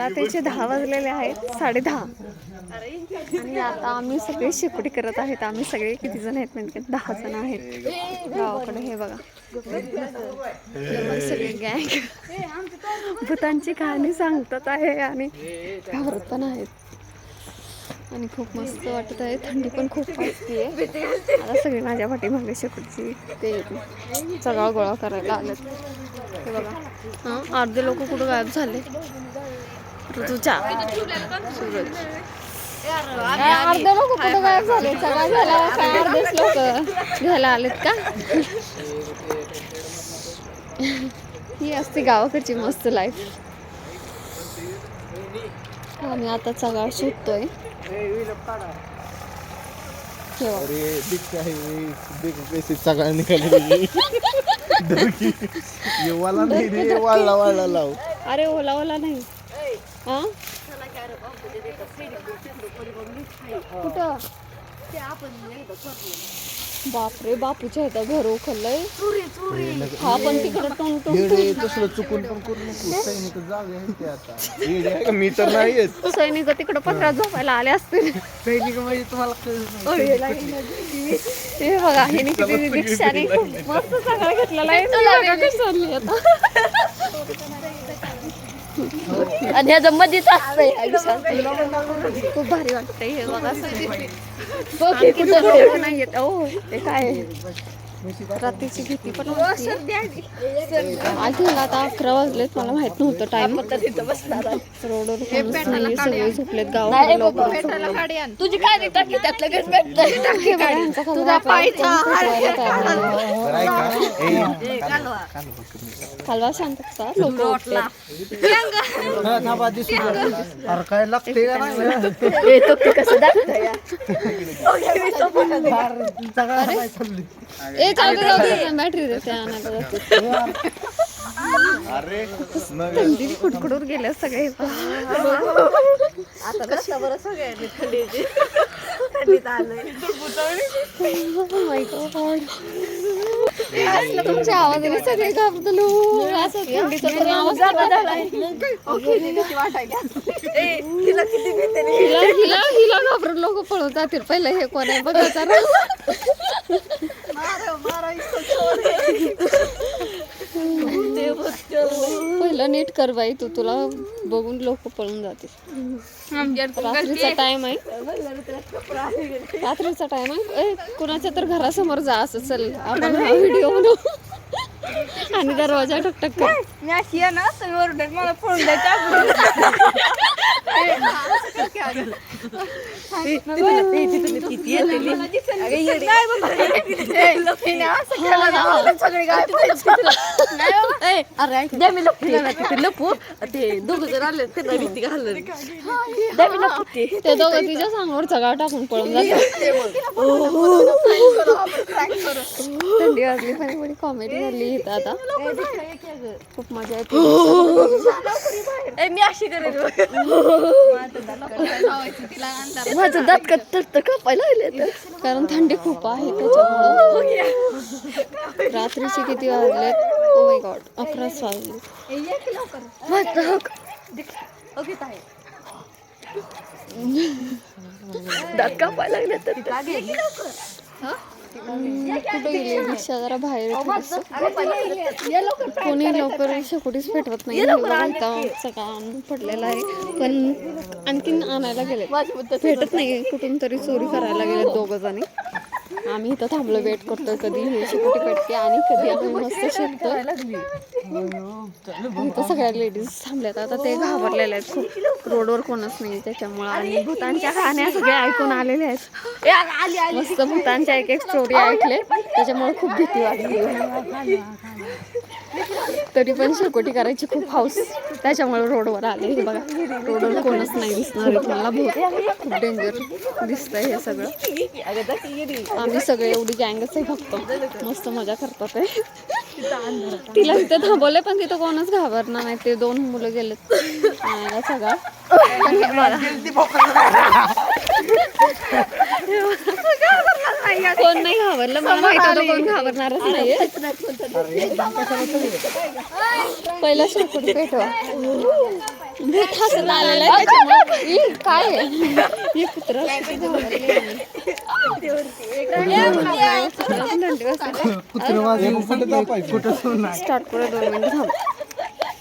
रात्रीचे दहा वाजलेले आहेत साडे दहा. आणि आता आम्ही सगळे शेकोटी करत आहेत. आम्ही सगळे किती जण आहेत म्हणजे दहा जण आहेत. गावाकडे हे बघा. हे सगळे गँग भूतांची कहाणी सांगतात आहे आणि घाबरत पण आहेत. आणि खूप मस्त वाटत आहे. थंडी पण खूप वाजते. आता सगळे माझ्या पाठीमागे शेकोटीची ते सगळा गोळा करायला आलेत. हे बघा. हां अर्धे लोक कुठं गायब झाले? ऋतूच्या. सूरज अर्धे लोक कुठं गायब झाले? सगळा घ्यायला काय अर्धेच लोक घ्यायला आलेत का? ही असते गावाकडची मस्त लाईफ आणि आता सगळा पैसे सगळ्या निघाले ये वाला नाही रे वाळला वाळला लाव. अरे ओला ओला नाही. कुठं? बापरे बापूच्या इथं घर उखललंय. हा पण तिकडे टोन टोन येडे तसलं चुकून पण करू नको. सैनिक जागे आहे ते आता. येडे आहे का? मी तर नाहीयेच. सैनिक तिकडे पत्रात झोपायला आले असतील. सैनिक म्हणजे तुम्हाला हे बघा हे किती रिक्षाने मस्त सगळं घेतलेला आहे. आता. आणि ह्याचं मध्येच असतंय खूप भारी वाटतंय हे बघा सगळे. ओ ते काय? रात्रीची भीती पण आय थिंक आता अकरा वाजलेत मला माहीत नव्हतं टाइम रोडवर सगळे झोपलेत लोक तुझी काय टाकी त्यात लगेच भेटत तुझा पायचा बरं आहे का? ए, कालवा कसा लोक काय लागते का नाही चालू दे बॅटरी देते. अरे कुडकुडून गेल्या सगळे आता रस्ता बरं सगळ्यांनी थंडीची. थंडीत आलंय. Oh. तुमच्या आवाजाने सगळे घाबरतलो असं थंडीचा आवाज ए, तिला किती भीती नाही. हिला हिला हिला घाबरून लोक पळून जातील. पहिलं हे कोण आहे? बघायचा पहिलं नीट कर बाई तू तुला बघून लोक पळून जातील. रात्रीचा टाइम आहे. रात्रीचा टाइम आहे. कुणाच्या तर घरासमोर जा असं चल आपण हा व्हिडिओ बनवू. आणि दरवाजा ठकठक कर मी अशी आहे ना तुम्ही ओरडत मला फोन द्यायचा लपू ते दोघ जण आले त्यांना भीती घालून द्या मी लपू ते ते दोघं तिच्या सांगवर सगळा टाकून पळून जातात थंडी वाजली पण कॉमेडी झाली इथं आता खूप मजा येते मी अशी करेन माझं दात का तट कापायला लागले कारण थंडी खूप आहे त्याच्यामुळं. रात्रीचे किती वाजलेत ओ माय गॉड अकराच वाजले. दात कापायला लागले तर कुठे गेली रिक्षा जरा बाहेर. कोणी लवकर शेकोटीच पेटवत नाही. आणून पडलेला आहे. पण आणखीन आणायला गेले भेटत नाही कुठून तरी चोरी करायला गेले दोघ जणी. आम्ही इथं थांबलो वेट करतोय कधी हे शेकोटी पेटते आणि कधी आम्ही मस्त शेकतो इथं सगळ्या लेडीज थांबल्यात. आता ते घाबरलेले आहेत खूप. रोडवर कोणच नाही त्याच्यामुळं. आणि भूतांच्या गाण्या सगळ्या ऐकून आलेल्या आहेत. मस्त भूतांच्या एक एक स्टोरी ऐकले. त्याच्यामुळे खूप भीती वाटली. तरी पण शेकोटी करायची खूप हाऊस. त्याच्यामुळे रोडवर आले. हे बघा रोडवर कोणच नाही दिसणार. मला तुम्हाला भूत खूप डेंजर दिसतंय हे सगळं. आम्ही सगळे एवढी गँगच आहे फक्त. मस्त मजा करतात आहे तिला तिथे थांबवले पण तिथं कोणच घाबरणार नाही. ते दोन मुलं गेलेत. सगळा. कोण नाही घाबरलं. मला माहीत होतं कोण घाबरणारच नाहीये. पहिला शेकोटी पेटवा. भूत आहे काय ही किती धावलेली